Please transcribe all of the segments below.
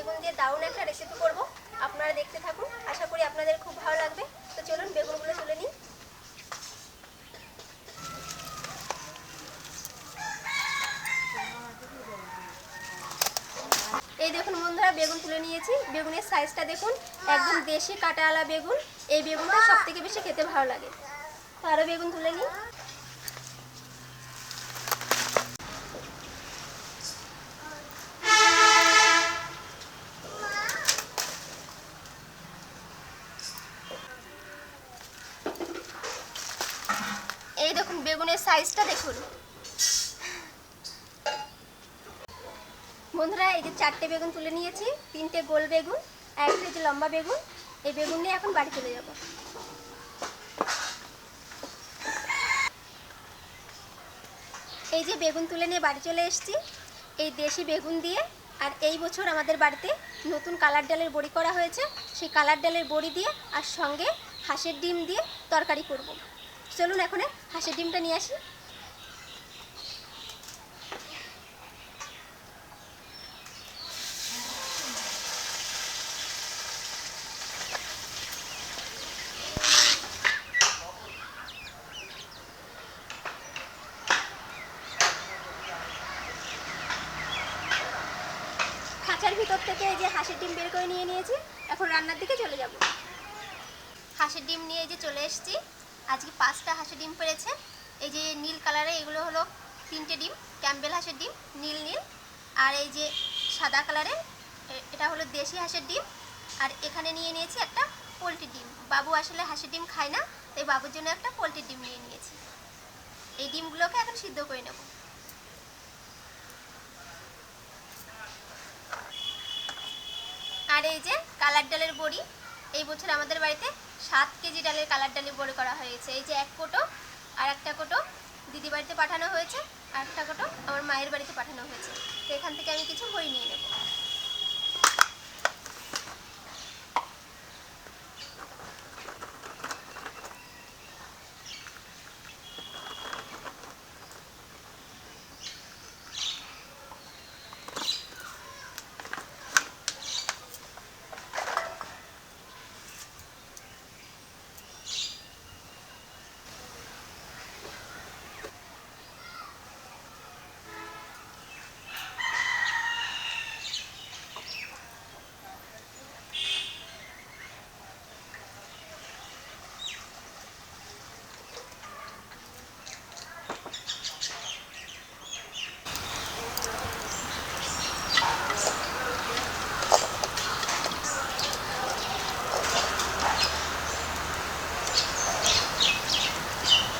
বেগুন দিয়ে দারুণ একটা রেসিপি করব। আপনারা দেখতে থাকুন, আশা করি আপনাদের খুব ভালো লাগবে। তো চলুন, বেগুনগুলো তুলে নিই। এই দেখুন বন্ধুরা, বেগুন তুলে নিয়েছি। বেগুনের সাইজটা দেখুন, একদম দেশি কাটাওয়ালা বেগুন। এই বেগুনটা সব থেকে বেশি খেতে ভালো লাগে। আরও বেগুন তুলে নিই এই দেখুন বেগুনের সাইজটা দেখুন। বন্ধুরা, এই যে চারটে বেগুন তুলে নিয়েছি, তিনটে গোল বেগুন একটা যে লম্বা বেগুন, এই বেগুন নিয়ে এখন বাড়ি চলে যাব। এই যে বেগুন তুলে নিয়ে বাড়ি চলে এসেছি, এই দেশি বেগুন দিয়ে, আর এই বছর আমাদের বাড়িতে নতুন কালার ডালের বড়ি করা হয়েছে, সেই কালার ডালের বড়ি দিয়ে আর সঙ্গে হাঁসের ডিম দিয়ে তরকারি করব। চলুন এখন হাঁসের ডিমটা নিয়ে আসি। খাঁচার ভিতর থেকে এই যে হাঁসের ডিম বের করে নিয়ে নিয়েছি, এখন রান্নার দিকে চলে যাব। হাঁসের ডিম নিয়ে যে চলে এসেছি। আজকে পাঁচটা হাঁসের ডিম পেরেছে। এই যে নীল কালারে এগুলো হলো তিনটে ডিম, ক্যাম্বেল হাঁসের ডিম, নীল নীল। আর এই যে সাদা কালারের এ- এটা হলো দেশি হাঁসের ডিম। আর এখানে নিয়ে নিয়েছি একটা পোলট্রির ডিম। বাবু আসলে হাঁসের ডিম খায় না, তাই বাবুর জন্য একটা পোলট্রির ডিম নিয়ে নিয়েছি। এই ডিমগুলোকে এখন সিদ্ধ করে নেব। আর এই যে কালার ডালের বড়ি, এই বছর আমাদের বাড়িতে সাত কেজি ডালের কালার ডালি বড়ি করা হয়েছে। এই যে এক কোটো, আর একটা কোটো দিদি বাড়িতে পাঠানো হয়েছে, আর একটা কোটো আমার মায়ের বাড়িতে পাঠানো হয়েছে। তো এখান থেকে আমি কিছু বই নিয়ে নেব।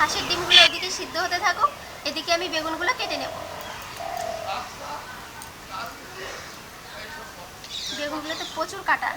হাঁসের ডিমগুলো এদিকে সিদ্ধ হতে থাকুক এদিকে আমি বেগুনগুলো কেটে নেব। বেগুনগুলোতে প্রচুর কাটা।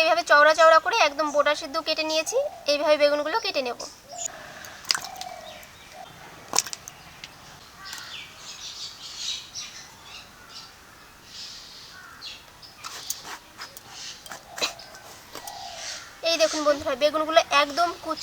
এইভাবে চওড়া চওড়া করে একদম বোটা সিদ্ধ কেটে নিয়েছি। এইভাবে বেগুনগুলো কেটে নেব এই দেখুন বন্ধুরা বেগুনগুলো একদম কুচ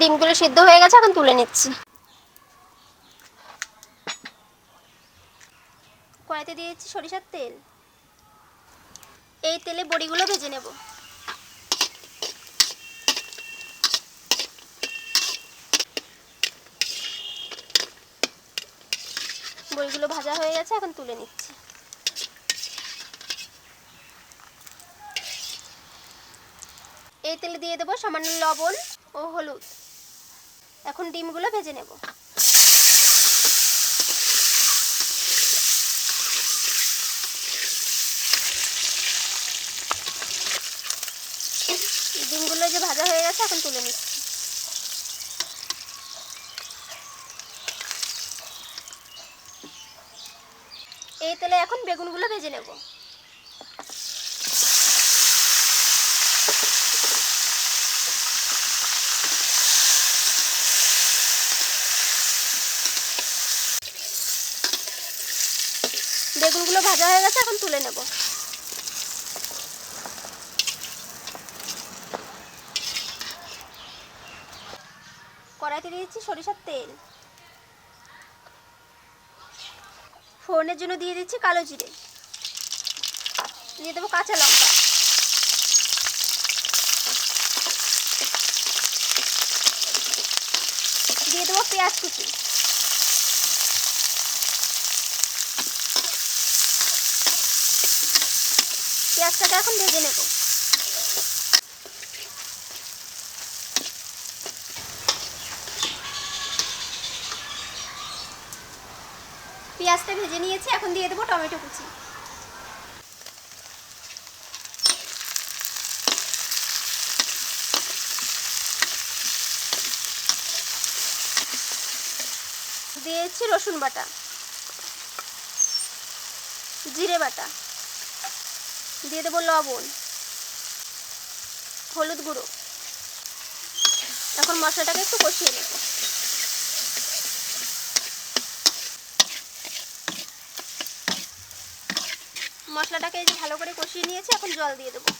ডিমগুলো সিদ্ধ হয়ে গেছে, এখন তুলে নিচ্ছি। কড়াইতে দিয়েছি সরিষার তেল। এই তেলে বড়িগুলো ভেজে নেব। বড়িগুলো ভাজা হয়ে গেছে, এখন তুলে নিচ্ছি। এই তেলে দিয়ে দেবো সামান্য লবণ ও হলুদ। এখন ডিমগুলো ভেজে নেব। ডিমগুলো যে ভাজা হয়ে গেছে, এখন তুলে নিচ্ছি। এই তেলে এখন বেগুনগুলো ভেজে নেব। বেগুনগুলো ভাজা হয়ে গেছে, এখন তুলে নেব। কড়াইতে দিয়ে দিচ্ছি সরিষার তেল। ফোড়নের জন্য দিয়ে দিচ্ছি কালো জিরে। দিয়ে দেবো কাঁচা লঙ্কা। দিয়ে দেবো পেঁয়াজ কুচি। পেঁয়াজটাকে এখন ভেজে নেব। পেঁয়াজটা ভেজে নিয়েছি, এখন দিয়ে দেবো টমেটো কুচি। দিয়েছি রসুন বাটা, জিরে বাটা। দিয়ে দেবো লবণ, হলুদ গুঁড়ো। এখন মশলাটাকে একটু কষিয়ে নেব। মশলাটাকে ভালো করে কষিয়ে নিয়েছি, এখন জল দিয়ে দেবো।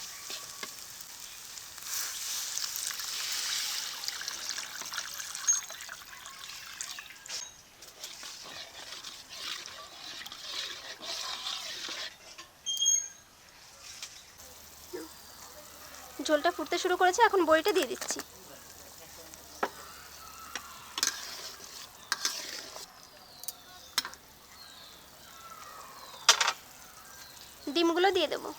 ঝোলটা ফুটতে শুরু করেছে, এখন বড়িটা দিয়ে দিচ্ছি। ডিমগুলো দিয়ে দেবো।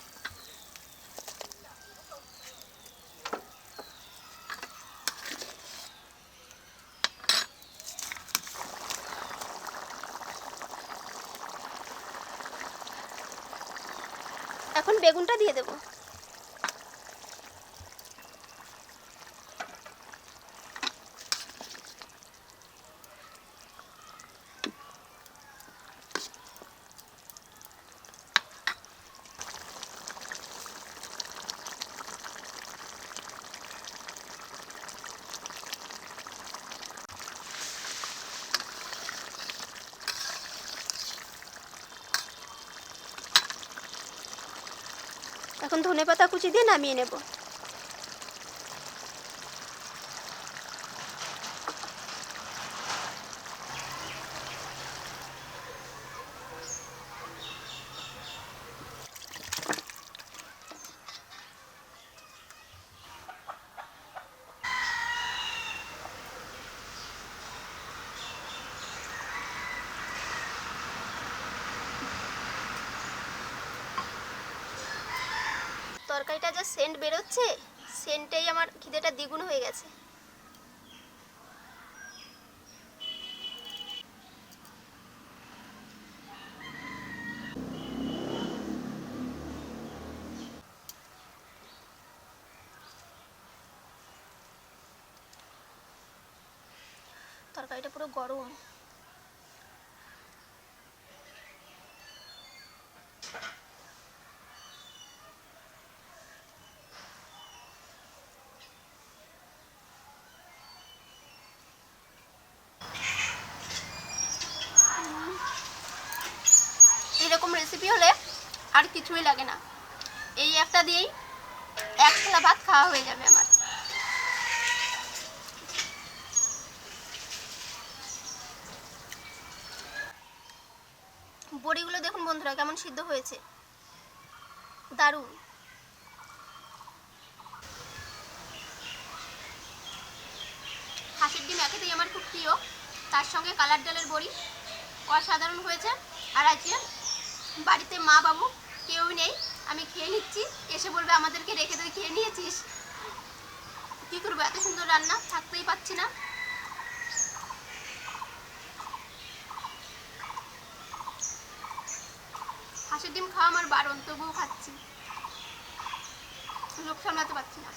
এখন বেগুনটা দিয়ে দেবো। এখন ধনে পাতা কুচি দিয়ে নামিয়ে নেব। তরকারিটা যা সেন্ট বেরোচ্ছে সেন্টেই আমার খিদেটা দ্বিগুণ হয়ে গেছে। তরকারিটা পুরো গরম এরকম রেসিপি হলে আর কিছুই লাগে না। এই একটা দিয়েই এক থালা ভাত খাওয়া হয়ে যাবে আমার। বড়িগুলো দেখুন বন্ধুরা, কেমন সিদ্ধ হয়েছে। দারুণ। হাঁসের ডিম একেতেই আমার খুব প্রিয়। তার সঙ্গে কালার ডালের বড়ি অসাধারণ হয়েছে। আর আজকে বাড়িতে মা বাবু কেউ নেই। আমি খেয়ে নিচ্ছি। এসে বলবে আমাদেরকে রেখে তুই খেয়ে নিয়েছিস। কী করব? এত সুন্দর রান্না, থাকতেই পাচ্ছি না। হাঁসের ডিম খাওয়া আমার বারণ, তবুও খাচ্ছি। লোক সামলাতে পারছি না।